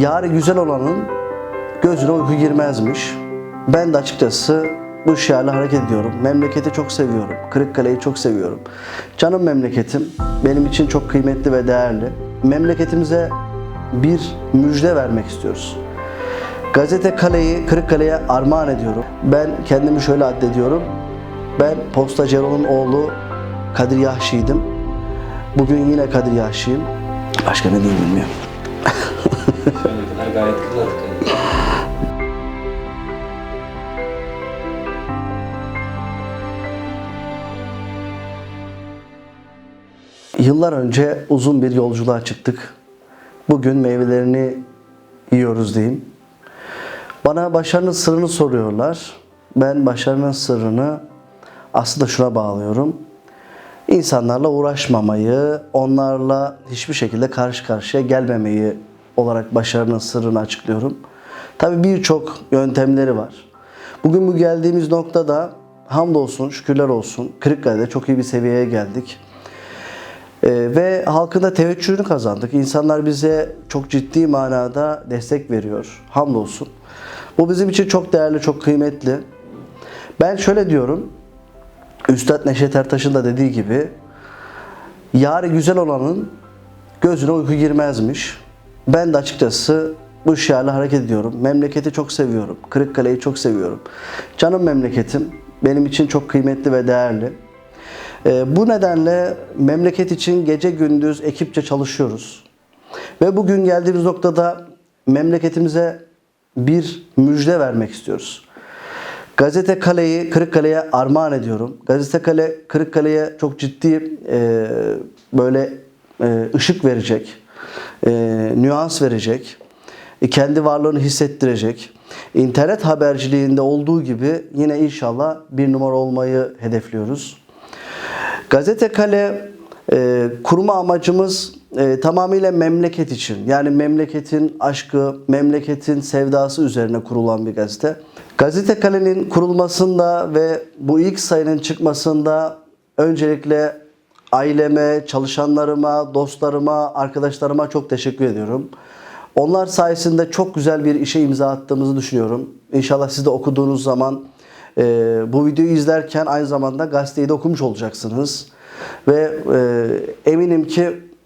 Yarı güzel olanın gözüne uyku girmezmiş. Ben de açıkçası bu şiarla hareket ediyorum. Memleketi çok seviyorum. Kırıkkale'yi çok seviyorum. Canım memleketim benim için çok kıymetli ve değerli. Memleketimize bir müjde vermek istiyoruz. Gazete Kale'yi Kırıkkale'ye armağan ediyorum. Ben kendimi şöyle addediyorum. Ben Postacı Erol'un oğlu Kadir Yahşi'ydim. Bugün yine Kadir Yahşi'yim. Başka ne diyeyim bilmiyorum. Gayet kıladık. Yıllar önce uzun bir yolculuğa çıktık. Bugün meyvelerini yiyoruz diyeyim. Bana başarının sırrını soruyorlar. Ben başarının sırrını aslında şuna bağlıyorum. İnsanlarla uğraşmamayı, onlarla hiçbir şekilde karşı karşıya gelmemeyi olarak başarının sırrını açıklıyorum. Tabii birçok yöntemleri var. Bugün bu geldiğimiz noktada hamdolsun, şükürler olsun. Kırıkkale'de çok iyi bir seviyeye geldik. Ee, ve halkın da teveccühünü kazandık. İnsanlar bize çok ciddi manada destek veriyor. Hamdolsun. Bu bizim için çok değerli, çok kıymetli. Ben şöyle diyorum. Üstad Neşet Ertaş'ın da dediği gibi yarı güzel olanın gözüne uyku girmezmiş. Ben de açıkçası bu şiarla hareket ediyorum. Memleketi çok seviyorum. Kırıkkale'yi çok seviyorum. Canım memleketim benim için çok kıymetli ve değerli. Ee, Bu nedenle memleket için gece gündüz ekipçe çalışıyoruz. Ve bugün geldiğimiz noktada memleketimize bir müjde vermek istiyoruz. Gazete Kale'yi Kırıkkale'ye armağan ediyorum. Gazete Kale Kırıkkale'ye çok ciddi e, böyle e, ışık verecek, e, nüans verecek, e, kendi varlığını hissettirecek. İnternet haberciliğinde olduğu gibi yine inşallah bir numara olmayı hedefliyoruz. Gazete Kale e, kurma amacımız e, tamamıyla memleket için. Yani memleketin aşkı, memleketin sevdası üzerine kurulan bir gazete. Gazete Kale'nin kurulmasında ve bu ilk sayının çıkmasında öncelikle aileme, çalışanlarıma, dostlarıma, arkadaşlarıma çok teşekkür ediyorum. Onlar sayesinde çok güzel bir işe imza attığımızı düşünüyorum. İnşallah siz de okuduğunuz zaman e, bu videoyu izlerken aynı zamanda gazeteyi de okumuş olacaksınız. Ve e, eminim ki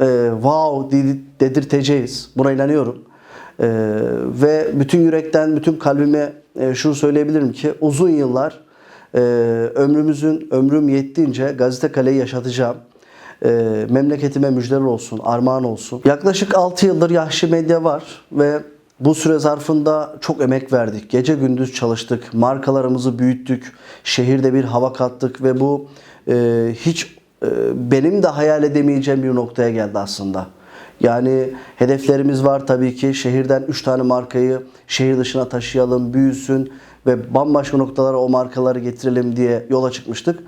e, wow dedi- dedirteceğiz. Buna inanıyorum. E, ve bütün yürekten, bütün kalbime e, şunu söyleyebilirim ki uzun yıllar e, ömrümüzün, ömrüm yettiğince gazete kaleyi yaşatacağım. E, memleketime müjdeler olsun, armağan olsun. Yaklaşık 6 yıldır Yahşi Medya var ve bu süre zarfında çok emek verdik. Gece gündüz çalıştık. Markalarımızı büyüttük. Şehirde bir hava kattık ve bu e, hiç e, benim de hayal edemeyeceğim bir noktaya geldi aslında. Yani hedeflerimiz var tabii ki. Şehirden 3 tane markayı şehir dışına taşıyalım, büyüsün ve bambaşka noktalara o markaları getirelim diye yola çıkmıştık.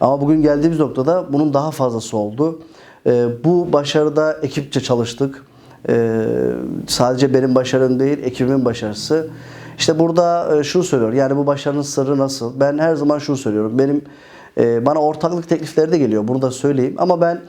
Ama bugün geldiğimiz noktada bunun daha fazlası oldu. Ee, bu başarıda ekipçe çalıştık. Ee, sadece benim başarım değil, ekibimin başarısı. İşte burada e, şunu söylüyor. Yani bu başarının sırrı nasıl? Ben her zaman şunu söylüyorum. Benim e, bana ortaklık teklifleri de geliyor. Bunu da söyleyeyim. Ama ben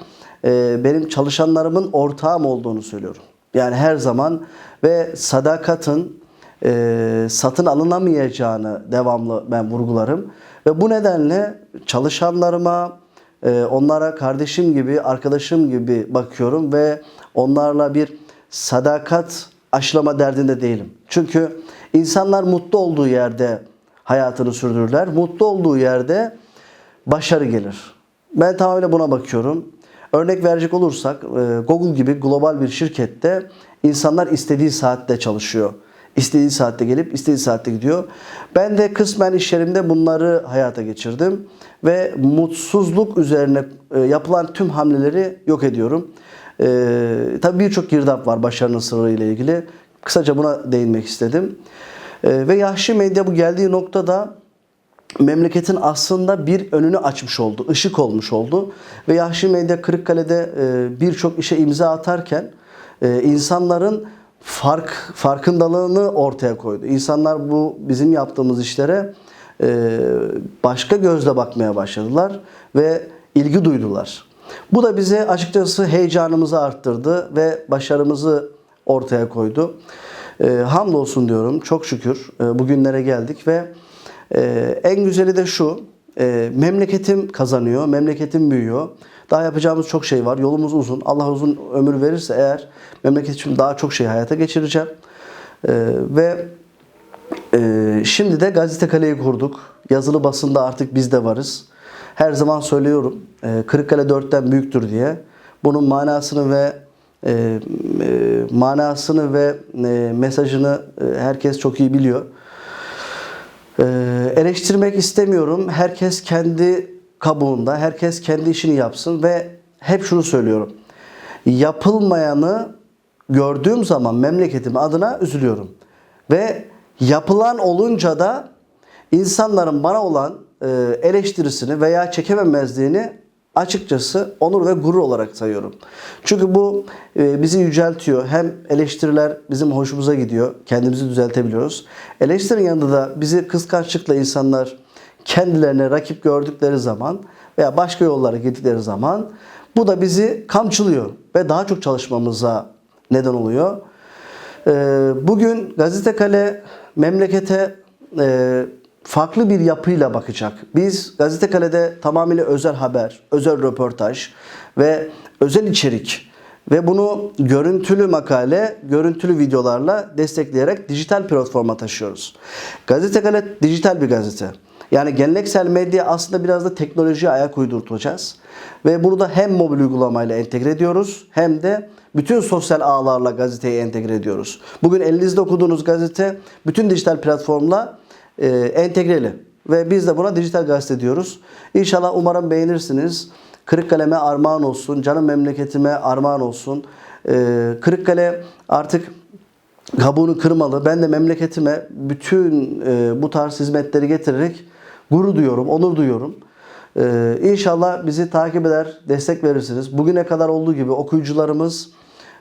e, benim çalışanlarımın ortağım olduğunu söylüyorum. Yani her zaman ve sadakatın e, satın alınamayacağını devamlı ben vurgularım. Ve bu nedenle çalışanlarıma, e, onlara kardeşim gibi, arkadaşım gibi bakıyorum ve onlarla bir sadakat aşılama derdinde değilim. Çünkü insanlar mutlu olduğu yerde hayatını sürdürürler. Mutlu olduğu yerde başarı gelir. Ben tamamıyla buna bakıyorum. Örnek verecek olursak e, Google gibi global bir şirkette insanlar istediği saatte çalışıyor. İstediği saatte gelip istediği saatte gidiyor. Ben de kısmen iş yerimde bunları hayata geçirdim ve mutsuzluk üzerine e, yapılan tüm hamleleri yok ediyorum. E, tabii birçok girdap var başarının sırrı ile ilgili. Kısaca buna değinmek istedim. E, ve Yahşi Medya bu geldiği noktada memleketin aslında bir önünü açmış oldu, ışık olmuş oldu. Ve Yahşi Medya Kırıkkale'de e, birçok işe imza atarken e, insanların fark farkındalığını ortaya koydu. İnsanlar bu bizim yaptığımız işlere e, başka gözle bakmaya başladılar ve ilgi duydular. Bu da bize açıkçası heyecanımızı arttırdı ve başarımızı ortaya koydu. E, hamdolsun diyorum. Çok şükür e, bugünlere geldik ve e, en güzeli de şu. E, memleketim kazanıyor, memleketim büyüyor. Daha yapacağımız çok şey var. Yolumuz uzun. Allah uzun ömür verirse eğer memleket için daha çok şey hayata geçireceğim. E, ve ee, şimdi de Gazete Kale'yi kurduk. Yazılı basında artık biz de varız. Her zaman söylüyorum e, Kırıkkale 4'ten büyüktür diye. Bunun manasını ve e, e, manasını ve e, mesajını e, herkes çok iyi biliyor. E, eleştirmek istemiyorum. Herkes kendi kabuğunda, herkes kendi işini yapsın ve hep şunu söylüyorum. Yapılmayanı gördüğüm zaman memleketim adına üzülüyorum. Ve yapılan olunca da insanların bana olan e, eleştirisini veya çekememezliğini açıkçası onur ve gurur olarak sayıyorum. Çünkü bu e, bizi yüceltiyor. Hem eleştiriler bizim hoşumuza gidiyor. Kendimizi düzeltebiliyoruz. Eleştirinin yanında da bizi kıskançlıkla insanlar kendilerine rakip gördükleri zaman veya başka yollara gittikleri zaman bu da bizi kamçılıyor ve daha çok çalışmamıza neden oluyor. Ee, Bugün Gazete Kale memlekete e, farklı bir yapıyla bakacak. Biz Gazete Kale'de tamamıyla özel haber, özel röportaj ve özel içerik ve bunu görüntülü makale, görüntülü videolarla destekleyerek dijital platforma taşıyoruz. Gazete Kale dijital bir gazete. Yani geleneksel medya aslında biraz da teknolojiye ayak uydurtacağız. Ve burada hem mobil uygulamayla entegre ediyoruz hem de bütün sosyal ağlarla gazeteyi entegre ediyoruz. Bugün elinizde okuduğunuz gazete bütün dijital platformla e, entegreli. Ve biz de buna dijital gazete diyoruz. İnşallah umarım beğenirsiniz. Kırıkkale'me armağan olsun, canım memleketime armağan olsun. E, Kırıkkale artık kabuğunu kırmalı. Ben de memleketime bütün e, bu tarz hizmetleri getirerek gurur duyuyorum, onur duyuyorum. E, inşallah bizi takip eder, destek verirsiniz. Bugüne kadar olduğu gibi okuyucularımız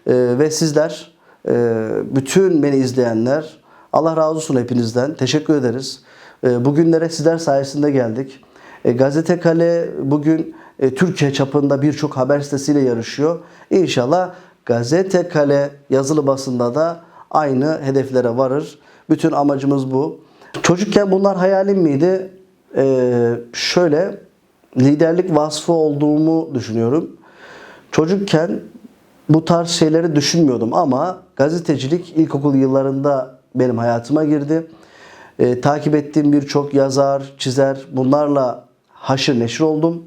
e, ve sizler, e, bütün beni izleyenler, Allah razı olsun hepinizden. Teşekkür ederiz. E, bugünlere sizler sayesinde geldik. E, Gazete Kale bugün e, Türkiye çapında birçok haber sitesiyle yarışıyor. İnşallah Gazete Kale yazılı basında da aynı hedeflere varır. Bütün amacımız bu. Çocukken bunlar hayalim miydi? Ee, şöyle liderlik vasfı olduğumu düşünüyorum. Çocukken bu tarz şeyleri düşünmüyordum ama gazetecilik ilkokul yıllarında benim hayatıma girdi. Ee, takip ettiğim birçok yazar, çizer bunlarla haşır neşir oldum.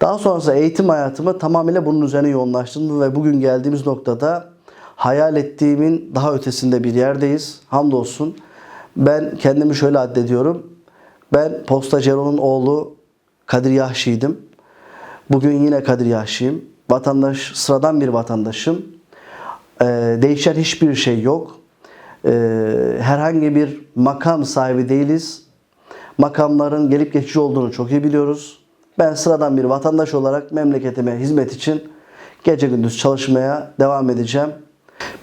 Daha sonrasında eğitim hayatımı tamamıyla bunun üzerine yoğunlaştırdım ve bugün geldiğimiz noktada hayal ettiğimin daha ötesinde bir yerdeyiz. Hamdolsun. Ben kendimi şöyle addediyorum. Ben Posta Cero'nun oğlu Kadir Yahşi'ydim. Bugün yine Kadir Yahşi'yim. Vatandaş, sıradan bir vatandaşım. Ee, değişen hiçbir şey yok. Ee, herhangi bir makam sahibi değiliz. Makamların gelip geçici olduğunu çok iyi biliyoruz. Ben sıradan bir vatandaş olarak memleketime hizmet için gece gündüz çalışmaya devam edeceğim.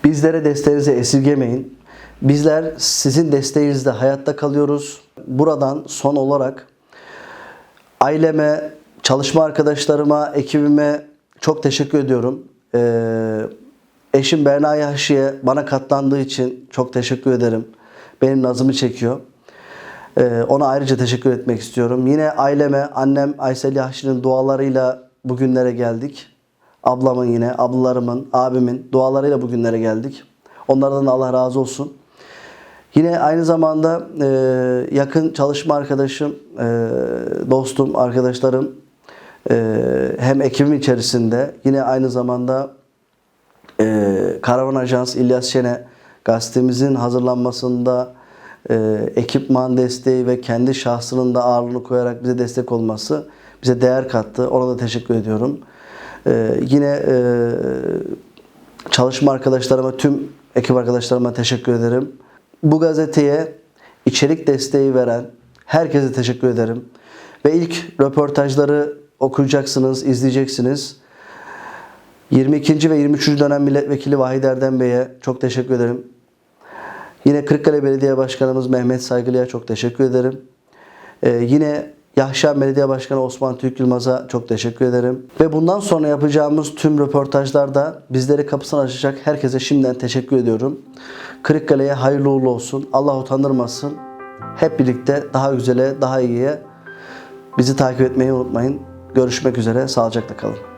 Bizlere desteğinizi esirgemeyin. Bizler sizin desteğinizle hayatta kalıyoruz. Buradan son olarak aileme, çalışma arkadaşlarıma, ekibime çok teşekkür ediyorum. Ee, eşim Berna Yahşi'ye bana katlandığı için çok teşekkür ederim. Benim nazımı çekiyor. Ee, ona ayrıca teşekkür etmek istiyorum. Yine aileme, annem Aysel Yahşi'nin dualarıyla bugünlere geldik. Ablamın yine, ablalarımın, abimin dualarıyla bugünlere geldik. Onlardan da Allah razı olsun. Yine aynı zamanda e, yakın çalışma arkadaşım, e, dostum, arkadaşlarım e, hem ekibim içerisinde yine aynı zamanda e, Karavan Ajans İlyas Şen'e gazetemizin hazırlanmasında e, ekipman desteği ve kendi şahsının da ağırlığını koyarak bize destek olması bize değer kattı. Ona da teşekkür ediyorum. E, yine e, çalışma arkadaşlarıma, tüm ekip arkadaşlarıma teşekkür ederim. Bu gazeteye içerik desteği veren herkese teşekkür ederim. Ve ilk röportajları okuyacaksınız, izleyeceksiniz. 22. ve 23. dönem milletvekili Vahid Erdem Bey'e çok teşekkür ederim. Yine Kırıkkale Belediye Başkanımız Mehmet Saygılı'ya çok teşekkür ederim. Ee, yine Yahşan Belediye Başkanı Osman Türk Yılmaz'a çok teşekkür ederim. Ve bundan sonra yapacağımız tüm röportajlarda bizleri kapısını açacak herkese şimdiden teşekkür ediyorum. Kırıkkale'ye hayırlı uğurlu olsun. Allah utandırmasın. Hep birlikte daha güzele, daha iyiye bizi takip etmeyi unutmayın. Görüşmek üzere. Sağlıcakla kalın.